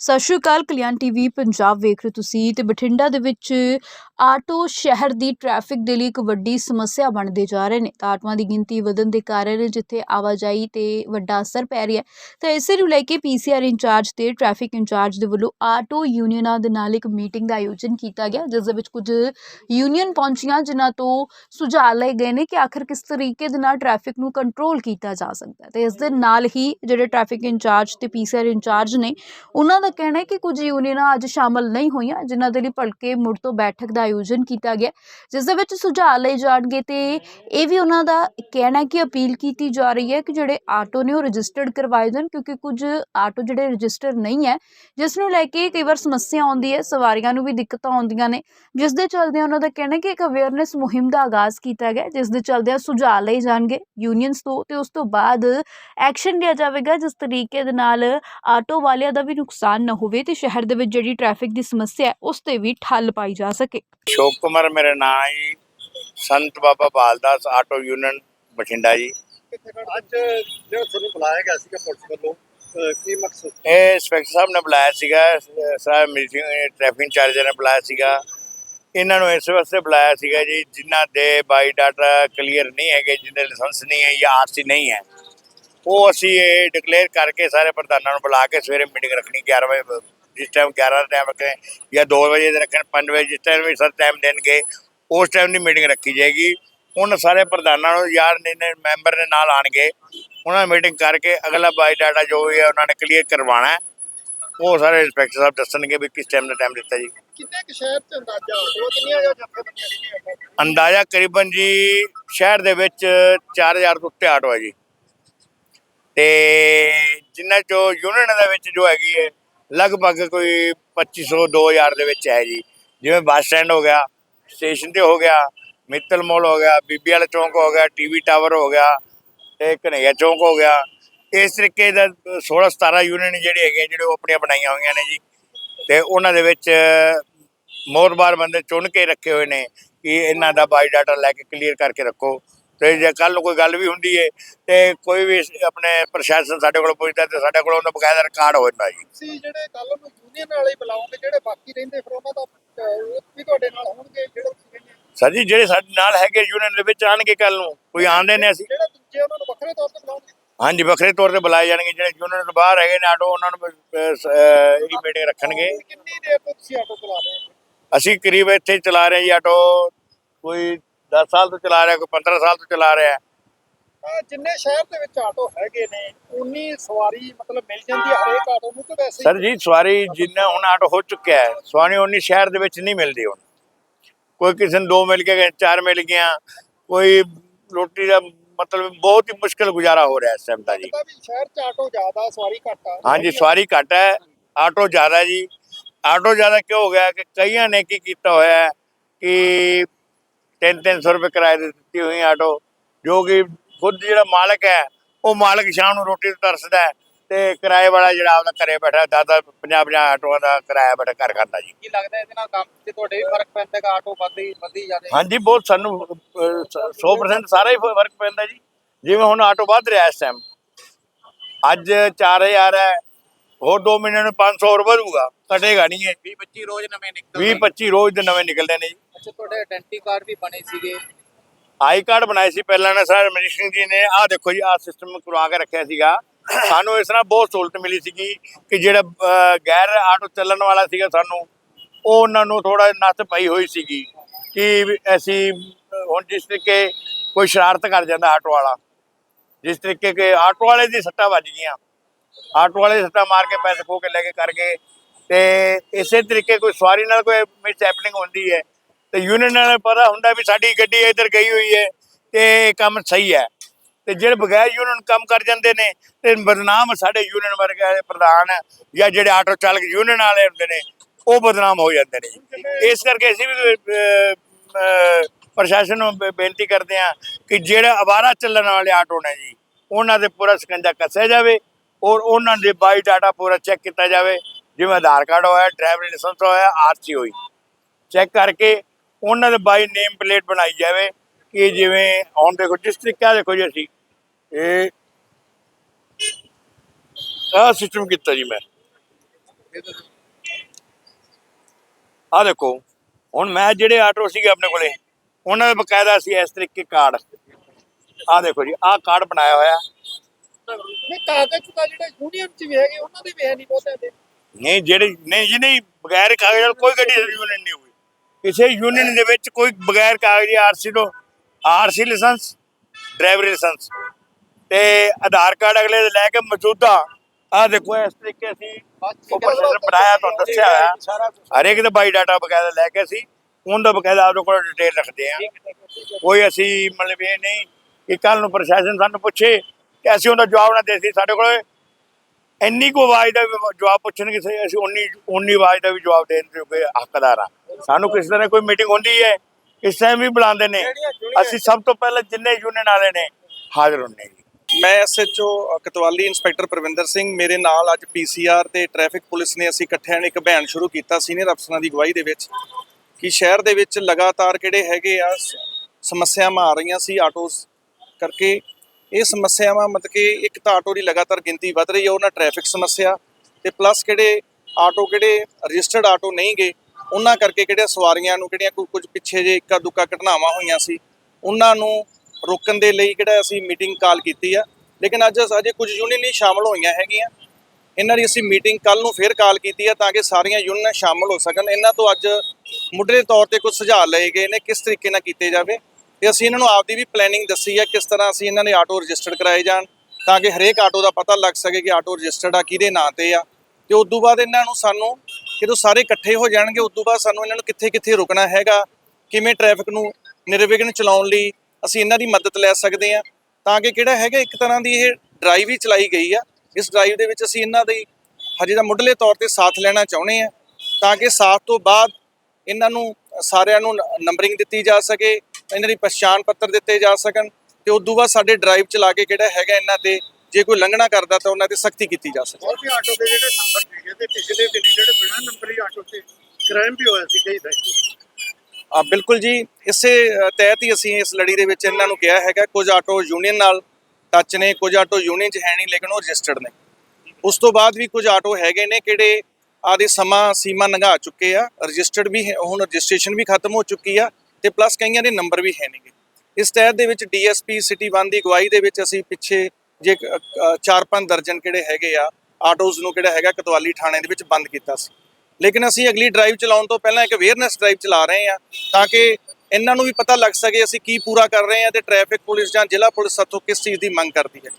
ਸਤਿ ਸ਼੍ਰੀ ਅਕਾਲ, ਕਲਿਆਣ ਟੀਵੀ ਪੰਜਾਬ ਵੇਖ ਰਹੇ ਹੋ ਤੁਸੀਂ ਤੇ ਬਠਿੰਡਾ ਦੇ ਵਿੱਚ ਆਟੋ ਸ਼ਹਿਰ ਦੀ ਟ੍ਰੈਫਿਕ ਦੇ ਲਈ ਇੱਕ ਵੱਡੀ ਸਮੱਸਿਆ ਬਣਦੇ ਜਾ ਰਹੇ ਨੇ। ਤਾਂ ਆਟੋਆਂ ਦੀ ਗਿਣਤੀ ਵਧਣ ਦੇ ਕਾਰਨ ਜਿੱਥੇ ਆਵਾਜਾਈ ਤੇ ਵੱਡਾ ਅਸਰ ਪੈ ਰਿਹਾ ਹੈ, ਤਾਂ ਇਸੇ ਨੂੰ ਲੈ ਕੇ ਪੀਸੀਆਰ ਇੰਚਾਰਜ ਤੇ ਟ੍ਰੈਫਿਕ ਇੰਚਾਰਜ ਦੇ ਵੱਲੋਂ ਆਟੋ ਯੂਨੀਅਨਾਂ ਦੇ ਨਾਲ ਇੱਕ ਮੀਟਿੰਗ ਦਾ ਆਯੋਜਨ ਕੀਤਾ ਗਿਆ, ਜਿਸ ਦੇ ਵਿੱਚ ਕੁਝ ਯੂਨੀਅਨ ਪਹੁੰਚੀਆਂ ਜਿਨ੍ਹਾਂ ਤੋਂ ਸੁਝਾਅ ਲਏ ਗਏ ਨੇ ਕਿ ਆਖਰ ਕਿਸ ਤਰੀਕੇ ਦੇ ਨਾਲ ਟ੍ਰੈਫਿਕ ਨੂੰ ਕੰਟਰੋਲ ਕੀਤਾ ਜਾ ਸਕਦਾ ਹੈ। ਤੇ ਇਸ ਦੇ ਨਾਲ ਹੀ ਜਿਹੜੇ ਟ੍ਰੈਫਿਕ ਇੰਚਾਰਜ ਤੇ ਪੀਸੀਆਰ ਇੰਚਾਰਜ ਨੇ, ਉਹਨਾਂ ਦਾ ਕਹਿਣਾ ਹੈ ਕਿ ਕੁਝ ਯੂਨੀਅਨਾਂ ਅੱਜ ਸ਼ਾਮਲ ਨਹੀਂ ਹੋਈਆਂ, ਜਿਨ੍ਹਾਂ ਦੇ ਲਈ ਭਲਕੇ ਮੁੜ ਤੋਂ ਬੈਠਕ ਦਾ ਆਯੋਜਨ ਕੀਤਾ ਗਿਆ। ਜਿਸ ਦੇ ਵਿੱਚ ਸੁਝਾਅ ਲਏ ਜਾਣਗੇ ਤੇ ਇਹ ਵੀ ਉਹਨਾਂ ਦਾ ਕਹਿਣਾ ਕਿ ਅਪੀਲ ਕੀਤੀ ਜਾ ਰਹੀ ਹੈ ਕਿ ਜਿਹੜੇ ਆਟੋ ਨੇ ਉਹ ਰਜਿਸਟਰਡ ਕਰਵਾਏ ਜਾਣ, ਕਿਉਂਕਿ ਕੁਝ ਆਟੋ ਜਿਹੜੇ ਰਜਿਸਟਰ ਨਹੀਂ ਹੈ, ਜਿਸ ਨੂੰ ਲੈ ਕੇ ਕਈ ਵਾਰ ਸਮੱਸਿਆ ਆਉਂਦੀ ਹੈ, ਸਵਾਰੀਆਂ ਨੂੰ ਵੀ ਦਿੱਕਤਾਂ ਆਉਂਦੀਆਂ ਨੇ। ਜਿਸ ਦੇ ਚਲਦਿਆਂ ਉਹਨਾਂ ਦਾ ਕਹਿਣਾ ਕਿ ਇੱਕ ਅਵੇਅਰਨੈਸ ਮੁਹਿੰਮ ਦਾ ਆਗਾਜ਼ ਕੀਤਾ ਗਿਆ, ਜਿਸ ਦੇ ਚਲਦਿਆਂ ਸੁਝਾਅ ਲਏ ਜਾਣਗੇ ਯੂਨੀਅਨਸ ਤੋਂ ਤੇ ਉਸ ਤੋਂ ਬਾਅਦ ਐਕਸ਼ਨ ਲਿਆ ਜਾਵੇਗਾ, ਜਿਸ ਤਰੀਕੇ ਦੇ ਨਾਲ ਆਟੋ ਵਾਲਿਆਂ ਦਾ ਵੀ ਨੁਕਸਾਨ ਨਾ ਹੋਵੇ ਤੇ ਸ਼ਹਿਰ ਦੇ ਵਿੱਚ ਜਿਹੜੀ ਟ੍ਰੈਫਿਕ ਦੀ ਸਮੱਸਿਆ ਹੈ ਉਸ ਤੇ ਵੀ ਠੱਲ ਪਾਈ ਜਾ ਸਕੇ। ਸ਼ੋਕ ਕੁਮਾਰ ਮੇਰਾ ਨਾਮ ਹੈ ਸੰਤ ਬਾਬਾ ਬਾਲਦਾਸ ਆਟੋ ਯੂਨੀਅਨ ਬਠਿੰਡਾ ਜੀ। ਅੱਜ ਜਿਹੜਾ ਤੁਹਾਨੂੰ ਬੁਲਾਇਆ ਗਿਆ ਸੀਗਾ ਪੁਲਿਸ ਵੱਲੋਂ ਕੀ ਮਕਸਦ? ਇਹ ਇੰਸਪੈਕਟਰ ਸਾਹਿਬ ਨੇ ਬੁਲਾਇਆ ਸੀਗਾ ਸਾਹਿਬ ਮੀਟਿੰਗ ਟ੍ਰੈਫਿਕ ਇੰਚਾਰਜ ਨੇ ਬੁਲਾਇਆ ਸੀਗਾ। ਇਹਨਾਂ ਨੂੰ ਇਸ ਵਾਸਤੇ ਬੁਲਾਇਆ ਸੀਗਾ ਜੀ ਜਿਨ੍ਹਾਂ ਦੇ ਬਾਈ ਡਾਟਾ ਕਲੀਅਰ ਨਹੀਂ ਹੈਗੇ ਜਿਹਦੇ ਲਾਇਸੈਂਸ ਨਹੀਂ ਹੈ ਜਾਂ ਆਰਸੀ ਨਹੀਂ ਹੈ। ਉਹ ਅਸੀਂ ਇਹ ਡਿਕਲੇਅਰ ਕਰਕੇ ਸਾਰੇ ਪ੍ਰਧਾਨਾਂ ਨੂੰ ਬੁਲਾ ਕੇ ਸਵੇਰੇ ਮੀਟਿੰਗ ਰੱਖਣੀ 11 ਵਜੇ ਜਿਸ ਟਾਈਮ 11 ਦਾ ਟਾਈਮ ਰੱਖੇ ਜਾਂ 2 ਵਜੇ ਦੇ ਰੱਖਣ 5 ਵਜੇ ਜਿਸ ਟਾਈਮ ਵੀ ਸਰ ਟਾਈਮ ਦੇਣਗੇ ਉਸ ਟਾਈਮ ਦੀ ਮੀਟਿੰਗ ਰੱਖੀ ਜਾਏਗੀ। ਉਹਨਾਂ ਸਾਰੇ ਪ੍ਰਧਾਨਾਂ ਨੂੰ ਯਾਰ ਨੇ ਨੇ ਮੈਂਬਰ ਦੇ ਨਾਲ ਆਣਗੇ। ਉਹਨਾਂ ਮੀਟਿੰਗ ਕਰਕੇ ਅਗਲਾ ਬਾਈ ਡਾਟਾ ਜੋ ਵੀ ਹੈ ਉਹਨਾਂ ਨੇ ਕਲੀਅਰ ਕਰਵਾਉਣਾ ਹੈ। ਉਹ ਸਾਰੇ ਇੰਸਪੈਕਟਰ ਸਾਹਿਬ ਦੱਸਣਗੇ ਵੀ ਕਿਸ ਟਾਈਮ ਦਾ ਟਾਈਮ ਦਿੱਤਾ ਜੀ। ਕਿੰਨੇ ਕੁ ਸ਼ਹਿਰ ਚ ਅੰਦਾਜ਼ਾ ਉਹ ਕਿੰਨੀਆਂ ਜੱਥੇਬੰਦੀਆਂ ਅੰਦਾਜ਼ਾ ਕਰੀਬਨ ਜੀ ਸ਼ਹਿਰ ਦੇ ਵਿੱਚ 4000 ਤੋਂ ਉੱਤੇ ਆਟੋ ਹੈ ਜੀ। ਤੇ ਜਿਨ੍ਹਾਂ 'ਚੋਂ ਯੂਨੀਅਨ ਦੇ ਵਿੱਚ ਜੋ ਹੈਗੀ ਹੈ, ਲਗਭਗ ਕੋਈ 2500 2000 ਦੇ ਵਿੱਚ ਹੈ ਜੀ। ਜਿਵੇਂ ਬੱਸ ਸਟੈਂਡ ਹੋ ਗਿਆ, ਸਟੇਸ਼ਨ ਤੇ ਹੋ ਗਿਆ, ਮਿੱਤਲ ਮੋਲ ਹੋ ਗਿਆ, ਬੀਬੀ ਵਾਲਾ ਚੌਂਕ ਹੋ ਗਿਆ ਟੀਵੀ ਟਾਵਰ ਹੋ ਗਿਆ ਤੇ ਕਨਈਆ ਚੌਂਕ ਹੋ ਗਿਆ। ਇਸ ਤਰੀਕੇ ਦਾ 16 17 ਯੂਨੀਅਨ ਜਿਹੜੇ ਹੈਗੇ ਜਿਹੜੇ ਉਹ ਆਪਣੀਆਂ ਬਣਾਈਆਂ ਹੋਈਆਂ ਨੇ ਜੀ। ਤੇ ਉਹਨਾਂ ਦੇ ਵਿੱਚ, ਮੋਰਬਾਰ ਬੰਦੇ ਚੁਣ ਕੇ ਰੱਖੇ ਹੋਏ ਨੇ ਕਿ ਇਹਨਾਂ ਦਾ ਬਾਈ ਡਾਟਾ ਲੈ ਕੇ ਕਲੀਅਰ ਕਰਕੇ ਰੱਖੋ। ਤੇ ਜੇ ਕੱਲ ਕੋਈ ਗੱਲ ਵੀ ਹੁੰਦੀ ਹੈ ਤੇ ਕੋਈ ਵੀ ਆਪਣੇ ਪ੍ਰਸ਼ਾਸਨ ਸਾਡੇ ਕੋਲ ਪੁੱਛਦਾ ਤੇ ਸਾਡੇ ਕੋਲ ਉਹਨਾਂ ਬਕਾਇਦਾ ਰਿਕਾਰਡ ਹੋ ਜਾਂਦਾ ਜੀ। ਤੁਸੀਂ ਜਿਹੜੇ ਕੱਲ ਨੂੰ ਯੂਨੀਅਨ ਵਾਲੇ ਬੁਲਾਓਗੇ ਜਿਹੜੇ ਬਾਕੀ ਰਹਿੰਦੇ ਫਿਰ ਉਹਨਾਂ ਦਾ ਅਹ, ਉਹ ਵੀ ਤੁਹਾਡੇ ਨਾਲ ਹੋਣਗੇ ਜਿਹੜੇ ਤੁਸੀਂ ਕਹਿੰਦੇ ਹੋ। ਸਰ ਜੀ ਜਿਹੜੇ ਸਾਡੇ ਨਾਲ ਹੈਗੇ ਯੂਨੀਅਨ ਦੇ ਵਿੱਚ ਆਣਗੇ ਕੱਲ ਨੂੰ ਕੋਈ ਆਂਦੇ ਨੇ ਅਸੀਂ। ਜਿਹੜੇ ਦੂਜੇ ਉਹਨਾਂ ਨੂੰ ਵੱਖਰੇ ਤੌਰ ਤੇ ਬੁਲਾਓਗੇ ਹਾਂਜੀ ਵੱਖਰੇ ਤੌਰ ਤੇ ਬੁਲਾਏ ਜਾਣਗੇ ਜਿਹੜੇ ਯੂਨੀਅਨ ਤੋਂ ਬਾਹਰ ਹੈਗੇ ਨੇ ਆਟੋ ਉਹਨਾਂ ਨੂੰ ਇਹਦੀ ਮੀਟਿੰਗ ਰੱਖਣਗੇ। ਕਿੰਨੀ ਦੇਰ ਤੋਂ ਤੁਸੀਂ ਆਟੋ ਚਲਾ ਰਹੇ ਹੋ? ਅਸੀਂ ਕਰੀਬ ਇੱਥੇ ਚਲਾ ਰਹੇ ਜੀ ਆਟੋ ਕੋਈ 10 ਸਾਲ ਤੋਂ ਚਲਾ ਰਿਹਾ ਕੋਈ 15 ਸਾਲ ਤੋਂ ਚਲਾ ਰਿਹਾ। ਅਹ, ਜਿੰਨੇ ਸ਼ਹਿਰ ਦੇ ਵਿੱਚ ਆਟੋ ਹੈਗੇ ਨੇ ਉਨੀ ਸਵਾਰੀ ਮਤਲਬ ਮਿਲ ਜਾਂਦੀ ਹੈ ਹਰੇਕ ਆਟੋ ਨੂੰ ਕਿ ਵੈਸੇ? ਸਰ ਜੀ ਸਵਾਰੀ ਜਿੰਨਾ ਹੁਣ ਆਟੋ ਹੋ ਚੁੱਕਿਆ ਹੈ ਸਵਾਰੀ ਉਨੀ ਸ਼ਹਿਰ ਦੇ ਵਿੱਚ ਨਹੀਂ ਮਿਲਦੀ ਹੁਣ। ਕੋਈ ਕਿਸੇ ਨੂੰ ਦੋ ਮਿਲ ਕੇ ਚਾਰ ਮਿਲ ਗਿਆ ਕੋਈ ਰੋਟੀ ਦਾ ਮਤਲਬ ਬਹੁਤ ਹੀ ਮੁਸ਼ਕਲ ਗੁਜ਼ਾਰਾ ਹੋ ਰਿਹਾ ਇਸ ਟਾਈਮ ਦਾ ਜੀ। ਸ਼ਹਿਰ ਚ ਆਟੋ ਜ਼ਿਆਦਾ ਸਵਾਰੀ ਘੱਟ ਆ। ਹਾਂਜੀ ਸਵਾਰੀ ਘੱਟ ਹੈ ਆਟੋ ਜ਼ਿਆਦਾ ਜੀ। ਆਟੋ ਜ਼ਿਆਦਾ ਕਿਉਂ ਹੋ ਗਿਆ ਕਿ ਕਈਆਂ ਨੇ ਕੀ ਕੀਤਾ ਹੋਇਆ ਕਿ 3-300 ਰੁਪਏ ਕਿਰਾਏ ਦੇ ਦਿੱਤੀ ਹੋਈ ਆਟੋ ਜੋ ਕਿ ਖੁਦ ਜਿਹੜਾ ਮਾਲਕ ਹੈ ਉਹ ਮਾਲਕ ਸ਼ਾਮ ਨੂੰ ਰੋਟੀ ਤੋਂ ਤਰਸਦਾ ਹੈ ਤੇ ਕਿਰਾਏ ਵਾਲਾ ਜਿਹੜਾ ਆਪਦਾ ਘਰੇ ਬੈਠਾ ਦਾਦਾ 50-50 ਆਟੋਆਂ ਦਾ ਕਿਰਾਇਆ ਬੈਠਾ ਘਰ ਖਾਂਦਾ ਜੀ। ਕੀ ਲੱਗਦਾ ਇਹਦੇ ਨਾਲ ਕੰਮ ਤੇ ਤੁਹਾਡੇ ਵੀ ਫ਼ਰਕ ਪੈਂਦਾ ਹੈਗਾ ਆਟੋ ਵੱਧਦੀ ਵੱਧਦੀ ਜਾਂਦੇ ਹਾਂਜੀ ਬਹੁਤ ਸਾਨੂੰ ਅਹ, ਸ- 100% ਸਾਰਾ ਹੀ ਫ਼ਰਕ ਪੈਂਦਾ ਜੀ। ਜਿਵੇਂ ਹੁਣ ਆਟੋ ਵੱਧ ਰਿਹਾ ਇਸ ਟਾਈਮ ਅੱਜ 4000 ਹੈ ਹੋਰ 2 ਮਹੀਨੇ ਨੂੰ 500 ਹੋਰ ਵਧੂਗਾ ਘਟੇਗਾ ਨਹੀਂ ਹੈ 20 25 ਰੋਜ਼ ਨਵੇਂ 20 25 ਰੋਜ਼ ਦੇ ਨਵੇਂ ਨਿਕਲਦੇ ਨੇ ਜੀ। ਅੱਛਾ ਤੁਹਾਡੇ ਆਇਡੈਂਟੀ ਕਾਰਡ ਵੀ ਬਣੇ ਸੀਗੇ। ਆਈ ਕਾਰਡ ਬਣਾਏ ਸੀ ਪਹਿਲਾਂ ਨੇ ਸਰ ਮਨੀਸ਼ ਜੀ ਨੇ। ਆਹ ਦੇਖੋ ਜੀ ਆਹ ਸਿਸਟਮ ਕਰਵਾ ਕੇ ਰੱਖਿਆ ਸੀਗਾ। ਸਾਨੂੰ ਇਸ ਨਾਲ ਬਹੁਤ ਸਹੂਲਤ ਮਿਲੀ ਸੀਗੀ ਕਿ ਜਿਹੜਾ ਅਹ, ਗੈਰ ਆਟੋ ਚੱਲਣ ਵਾਲਾ ਸੀਗਾ ਸਾਨੂੰ ਉਹ ਉਹਨਾਂ ਨੂੰ ਥੋੜਾ ਨੱਥ ਪਈ ਹੋਈ ਸੀਗੀ ਕਿ ਵੀ ਅਸੀਂ ਅਹ, ਹੁਣ ਜਿਸ ਤਰੀਕੇ ਕੋਈ ਸ਼ਰਾਰਤ ਕਰ ਜਾਂਦਾ ਆਟੋ ਵਾਲਾ ਜਿਸ ਤਰੀਕੇ ਕਿ ਆਟੋ ਵਾਲੇ ਦੀ ਸੱਟਾਂ ਵੱਜ ਗਈਆਂ। ਆਟੋ ਵਾਲੇ ਸੱਟਾਂ ਮਾਰ ਕੇ ਪੈਸੇ ਖੋਹ ਕੇ ਲੈ ਕੇ ਕਰ ਗਏ। ਤੇ ਇਸੇ ਤਰੀਕੇ ਕੋਈ ਸਵਾਰੀ ਨਾਲ ਕੋਈ ਮਿਸ ਹੈਪਨਿੰਗ ਹੁੰਦੀ ਹੈ ਤੇ ਯੂਨੀਅਨ ਨਾਲ ਪਤਾ ਹੁੰਦਾ ਵੀ ਸਾਡੀ ਗੱਡੀ ਇੱਧਰ ਗਈ ਹੋਈ ਹੈ ਤੇ ਕੰਮ ਸਹੀ ਹੈ। ਤੇ ਜਿਹੜੇ ਬਗੈਰ ਯੂਨੀਅਨ ਕੰਮ ਕਰ ਜਾਂਦੇ ਨੇ, ਤੇ ਬਦਨਾਮ ਸਾਡੇ ਯੂਨੀਅਨ ਵਰਗੇ ਪ੍ਰਧਾਨ ਜਾਂ ਜਿਹੜੇ ਆਟੋ ਚਾਲਕ ਯੂਨੀਅਨ ਵਾਲੇ ਹੁੰਦੇ ਨੇ, ਉਹ ਬਦਨਾਮ ਹੋ ਜਾਂਦੇ ਨੇ। ਇਸ ਕਰਕੇ ਅਸੀਂ ਵੀ ਪ੍ਰਸ਼ਾਸਨ ਨੂੰ ਬੇ- ਬੇਨਤੀ ਕਰਦੇ ਹਾਂ ਕਿ ਜਿਹੜੇ ਅਵਾਰਾ ਚੱਲਣ ਵਾਲੇ ਆਟੋ ਨੇ ਜੀ, ਉਹਨਾਂ ਦੇ ਪੂਰਾ ਸਕੰਜਾ ਕੱਸਿਆ ਜਾਵੇ ਔਰ ਉਹਨਾਂ ਦੇ ਬਾਈ ਡਾਟਾ ਪੂਰਾ ਚੈੱਕ ਕੀਤਾ ਜਾਵੇ। ਜਿਵੇਂ ਆਧਾਰ ਕਾਰਡ ਹੋਇਆ, ਡਰਾਈਵਰ ਲਾਇਸੈਂਸ ਹੋਇਆ, ਆਰਸੀ ਹੋਈ। ਚੈੱਕ ਕਰਕੇ ਉਹਨਾਂ ਦੇ ਬਾਈ ਨੇਮ ਪਲੇਟ ਬਣਾਈ ਜਾਵੇ ਕਿ ਜਿਵੇਂ ਹੁਣ ਦੇਖੋ ਜਿਸ ਤਰੀਕੇ ਦੇਖੋ ਜੀ ਅਸੀਂ ਇਹ ਆਹ ਸਿਸਟਮ ਕੀਤਾ ਜੀ ਮੈਂ। ਆ ਦੇਖੋ ਹੁਣ ਮੈਂ ਜਿਹੜੇ ਆਟੋ ਸੀਗੇ ਆਪਣੇ ਕੋਲੇ ਉਹਨਾਂ ਦੇ ਬਕਾਇਦਾ ਸੀ ਇਸ ਤਰੀਕੇ ਕਾਰਡ ਆ ਦੇਖੋ ਜੀ ਆਹ ਕਾਰਡ ਬਣਾਇਆ ਹੋਇਆ। ਨਹੀਂ ਕਾਗਜ਼ ਚੁਕਾ ਜਿਹੜੇ ਯੂਨੀਅਨ ਚ ਵੀ ਹੈਗੇ ਉਹਨਾਂ ਦੇ ਵੀ ਹੈ ਨਹੀਂ ਬਹੁਤਿਆਂ ਦੇ। ਨਹੀਂ ਜਿਹੜੇ ਨਹੀਂ ਜੀ ਨਹੀਂ ਬਗੈਰ ਕਾਗਜ਼ ਨਾਲ ਕੋਈ ਗੱਡੀ ਯੂਨੀਅਨ ਨਹੀਂ ਹੋਈ। ਕਿਸੇ ਯੂਨੀਅਨ ਦੇ ਵਿੱਚ ਕੋਈ ਬਗੈਰ ਕਾਗਜ਼ੀ ਆਰਸੀ ਤੋਂ ਆਰਸੀ ਲਾਇਸੈਂਸ ਡਰਾਈਵਰ ਲਾਇਸੈਂਸ ਤੇ ਆਧਾਰ ਕਾਰਡ ਅਗਲੇ ਦੇ ਲੈ ਕੇ ਮੌਜੂਦਾ ਆ ਦੇਖੋ ਇਸ ਤਰੀਕੇ ਅਸੀਂ ਉਹ ਪ੍ਰੋਸੈਸਰ ਬਣਾਇਆ ਤੁਹਾਨੂੰ ਦੱਸਿਆ ਹੋਇਆ। ਹਰੇਕ ਦਾ ਬਾਈ ਡਾਟਾ ਬਕਾਇਦਾ ਲੈ ਕੇ ਅਸੀਂ ਉਹਦਾ ਬਕਾਇਦਾ ਆਪਣੇ ਕੋਲ ਡਿਟੇਲ ਰੱਖਦੇ ਆ ਕੋਈ ਅਸੀਂ ਮਤਲਬ ਇਹ ਨਹੀਂ ਕਿ ਕੱਲ ਨੂੰ ਪ੍ਰਸ਼ਾਸਨ ਸਾਨੂੰ ਪੁੱਛੇ ਕਿ ਅਸੀਂ ਉਹਦਾ ਜਵਾਬ ਨਾ ਦੇ ਸੀ ਸਾਡੇ ਕੋਲ ਇੰਨੀ ਕੁ ਆਵਾਜ਼ ਦਾ ਜਵਾਬ ਪੁੱਛਣਗੇ ਸਹੀ ਅਸੀਂ ਉਨੀ ਉਨੀ ਆਵਾਜ਼ ਦਾ ਵੀ ਜਵਾਬ ਦੇਣ ਦੇ ਹੱਕਦਾਰ ਆ। ਸਾਨੂੰ ਕਿਸੇ ਤਰ੍ਹਾਂ ਕੋਈ ਮੀਟਿੰਗ ਹੁੰਦੀ ਹੈ ਇਸ ਟਾਈਮ ਵੀ ਬੁਲਾਉਂਦੇ ਨੇ। ਅਸੀਂ ਸਭ ਤੋਂ ਪਹਿਲਾਂ ਜਿੰਨੇ ਯੂਨੀਅਨ ਵਾਲੇ ਨੇ ਹਾਜ਼ਰ ਹੁੰਨੇ ਮੈਂ ਐਸਐਚਓ ਕਤਵਾਲੀ ਇੰਸਪੈਕਟਰ ਪ੍ਰਵਿੰਦਰ ਸਿੰਘ ਮੇਰੇ ਨਾਲ ਅੱਜ ਪੀਸੀਆਰ ਤੇ ਟ੍ਰੈਫਿਕ ਪੁਲਿਸ ਨੇ ਅਸੀਂ ਇਕੱਠਿਆਂ ਨੇ ਇੱਕ ਅਭਿਆਨ ਸ਼ੁਰੂ ਕੀਤਾ ਸੀਨੀਅਰ ਅਫਸਰਾਂ ਦੀ ਅਗਵਾਈ ਦੇ ਵਿੱਚ ਕਿ ਸ਼ਹਿਰ ਦੇ ਵਿੱਚ ਲਗਾਤਾਰ ਕਿਹੜੇ ਹੈਗੇ ਆ ਸਮੱਸਿਆਵਾਂ ਆ ਰਹੀਆਂ ਸੀ ਆਟੋਸ ਕਰਕੇ। ਇਹ ਸਮੱਸਿਆਵਾਂ ਮਤਲਬ ਕਿ ਇੱਕ ਤਾਂ ਆਟੋ ਦੀ ਲਗਾਤਾਰ ਗਿਣਤੀ ਵੱਧ ਰਹੀ ਹੈ ਉਹਨਾਂ ਟ੍ਰੈਫਿਕ ਸਮੱਸਿਆ ਤੇ ਪਲੱਸ ਕਿਹੜੇ ਆਟੋ ਕਿਹੜੇ ਰਜਿਸਟਰਡ ਆਟੋ ਨਹੀਂ ਗਏ। ਉਹਨਾਂ ਕਰਕੇ ਕਿਹੜੀਆਂ ਸਵਾਰੀਆਂ ਨੂੰ ਕਿਹੜੀਆਂ ਕੋਈ ਕੁਝ ਪਿੱਛੇ ਜੇ ਇੱਕਾ ਦੁੱਕਾ ਘਟਨਾਵਾਂ ਹੋਈਆਂ ਸੀ, ਉਹਨਾਂ ਨੂੰ ਰੋਕਣ ਦੇ ਲਈ ਕਿਹੜਾ ਅਸੀਂ ਮੀਟਿੰਗ ਕਾਲ ਕੀਤੀ ਆ। ਲੇਕਿਨ ਅੱਜ ਅਜੇ ਕੁਝ ਯੂਨੀਅਨ ਨਹੀਂ ਸ਼ਾਮਲ ਹੋਈਆਂ ਹੈਗੀਆਂ। ਇਹਨਾਂ ਦੀ ਅਸੀਂ ਮੀਟਿੰਗ ਕੱਲ ਨੂੰ ਫੇਰ ਕਾਲ ਕੀਤੀ ਆ ਤਾਂ ਕਿ ਸਾਰੀਆਂ ਯੂਨੀਅਨਾਂ ਸ਼ਾਮਲ ਹੋ ਸਕਣ। ਇਹਨਾਂ ਤੋਂ ਅੱਜ ਮੁੱਢਲੇ ਤੌਰ ਤੇ ਕੁਝ ਸੁਝਾਅ ਲਏ ਗਏ ਨੇ ਕਿਸ ਤਰੀਕੇ ਨਾਲ ਕੀਤੇ ਜਾਵੇ ਤੇ ਅਸੀਂ ਇਹਨਾਂ ਨੂੰ ਆਪਦੀ ਵੀ ਪਲੈਨਿੰਗ ਦੱਸੀ ਆ ਕਿਸ ਤਰ੍ਹਾਂ ਅਸੀਂ ਇਹਨਾਂ ਨੇ ਆਟੋ ਰਜਿਸਟਰਡ ਕਰਾਏ ਜਾਣ ਤਾਂ ਕਿ ਹਰੇਕ ਆਟੋ ਦਾ ਪਤਾ ਲੱਗ ਸਕੇ ਕਿ ਆਟੋ ਰਜਿਸਟਰਡ ਆ, ਕਿਹਦੇ ਨਾਂ ਤੇ ਆ। ਤੇ ਉਸ ਤੋਂ ਬਾਅਦ ਇਹਨਾਂ ਨੂੰ ਸਾਨੂੰ ਜਦੋਂ ਸਾਰੇ ਇਕੱਠੇ ਹੋ ਜਾਣਗੇ ਉਸ ਤੋਂ ਬਾਅਦ ਸਾਨੂੰ ਇਹਨਾਂ ਨੂੰ ਕਿੱਥੇ ਕਿੱਥੇ ਰੁਕਣਾ ਹੈਗਾ? ਕਿਵੇਂ ਟ੍ਰੈਫਿਕ ਨੂੰ ਨਿਰਵਿਘਨ ਚਲਾਉਣ ਲਈ ਅਸੀਂ ਇਹਨਾਂ ਦੀ ਮਦਦ ਲੈ ਸਕਦੇ ਆ ਤਾਂ ਕਿ ਕਿਹੜਾ ਹੈਗਾ, ਇੱਕ ਤਰ੍ਹਾਂ ਦੀ ਇਹ ਡਰਾਈਵ ਹੀ ਚਲਾਈ ਗਈ ਆ। ਇਸ ਡਰਾਈਵ ਦੇ ਵਿੱਚ ਅਸੀਂ ਇਹਨਾਂ ਦੀ ਹਜੇ ਦਾ ਮੁੱਢਲੇ ਤੌਰ ਤੇ ਸਾਥ ਲੈਣਾ ਚਾਹੁੰਦੇ ਆ ਤਾਂ ਕਿ ਸਾਥ ਤੋਂ ਬਾਅਦ ਇਹਨਾਂ ਨੂੰ, ਸਾਰਿਆਂ ਨੂੰ ਨੰਬਰਿੰਗ ਦਿੱਤੀ ਜਾ ਸਕੇ, ਇਹਨਾਂ ਦੀ ਪਛਾਣ ਪੱਤਰ ਦਿੱਤੇ ਜਾ ਸਕਣ। ਤੇ ਉਦੋਂ ਬਾਅਦ ਸਾਡੇ ਡਰਾਈਵ ਚਲਾ ਕੇ ਕਿਹੜਾ ਹੈਗਾ ਇਹਨਾਂ ਤੇ ਜੇ ਕੋਈ ਲੰਘਣਾ ਕਰਦਾ ਤਾਂ ਉਹਨਾਂ ਤੇ ਸਖਤੀ ਕੀਤੀ ਜਾ ਸਕੇ ਵੀ ਆਟੋ ਦੇ ਜਿਹੜੇ ਨੰਬਰ ਸੀਗੇ ਤੇ ਪਿਛਲੇ ਦਿਨੀ ਜਿਹੜੇ ਬਿਨਾਂ ਨੰਬਰੀ ਆਟੋ ਤੇ ਕ੍ਰਾਈਮ ਵੀ ਹੋਇਆ ਸੀ ਕਈ ਥਾਈਂ ਆ ਬਿਲਕੁਲ ਜੀ। ਇਸੇ ਤਹਿਤ ਹੀ ਅਸੀਂ ਇਸ ਲੜੀ ਦੇ ਵਿੱਚ ਇਹਨਾਂ ਨੂੰ ਕਿਹਾ ਹੈਗਾ ਕੁਝ ਆਟੋ ਯੂਨੀਅਨ ਨਾਲ ਟੱਚ ਨੇ ਕੁਝ ਆਟੋ ਯੂਨੀਅਨ 'ਚ ਹੈ ਨਹੀਂ ਲੇਕਿਨ ਉਹ ਰਜਿਸਟਰਡ ਨੇ। ਉਸ ਤੋਂ ਬਾਅਦ ਵੀ ਕੁਝ ਆਟੋ ਹੈਗੇ ਨੇ ਕਿਹੜੇ ਆਦੇ ਸਮਾਂ ਸੀਮਾ ਲੰਘਾ ਚੁੱਕੇ ਆ। ਰਜਿਸਟਰਡ ਵੀ ਹੈ ਹੁਣ ਰਜਿਸਟ੍ਰੇਸ਼ਨ ਵੀ ਖਤਮ ਹੋ ਚੁੱਕੀ ਆ ਤੇ ਪਲੱਸ ਕਈਆਂ ਦੇ ਨੰਬਰ ਵੀ ਹੈ ਨਹੀਂਗੇ। ਇਸ ਤਹਿਤ ਦੇ ਵਿੱਚ ਡੀਐਸਪੀ ਸਿਟੀ 1 ਦੀ ਅਗਵਾਈ ਦੇ ਵਿੱਚ ਅਸੀਂ ਪਿੱਛੇ ਜੇ 4-5 ਦਰਜਨ ਕਿਹੜੇ ਹੈਗੇ ਆ, ਆਟੋਜ਼ ਨੂੰ ਕਿਹੜਾ ਹੈਗਾ, ਕਤਵਾਲੀ ਥਾਣੇ ਦੇ ਵਿੱਚ ਬੰਦ ਕੀਤਾ ਸੀ। ਲੇਕਿਨ ਅਸੀਂ ਅਗਲੀ ਡਰਾਈਵ ਚਲਾਉਣ ਤੋਂ ਪਹਿਲਾਂ ਇੱਕ ਅਵੇਅਰਨੈਸ ਡਰਾਈਵ ਚਲਾ ਰਹੇ ਹਾਂ, ਤਾਂ ਕਿ ਇਹਨਾਂ ਨੂੰ ਵੀ ਪਤਾ ਲੱਗ ਸਕੇ ਅਸੀਂ ਕੀ ਪੂਰਾ ਕਰ ਰਹੇ ਹਾਂ ਤੇ ਟ੍ਰੈਫਿਕ ਪੁਲਿਸ ਜਾਂ ਜ਼ਿਲ੍ਹਾ ਪੁਲਿਸ ਸਾਥੋਂ ਕਿਸ ਚੀਜ਼ ਦੀ ਮੰਗ ਕਰਦੀ ਹੈ।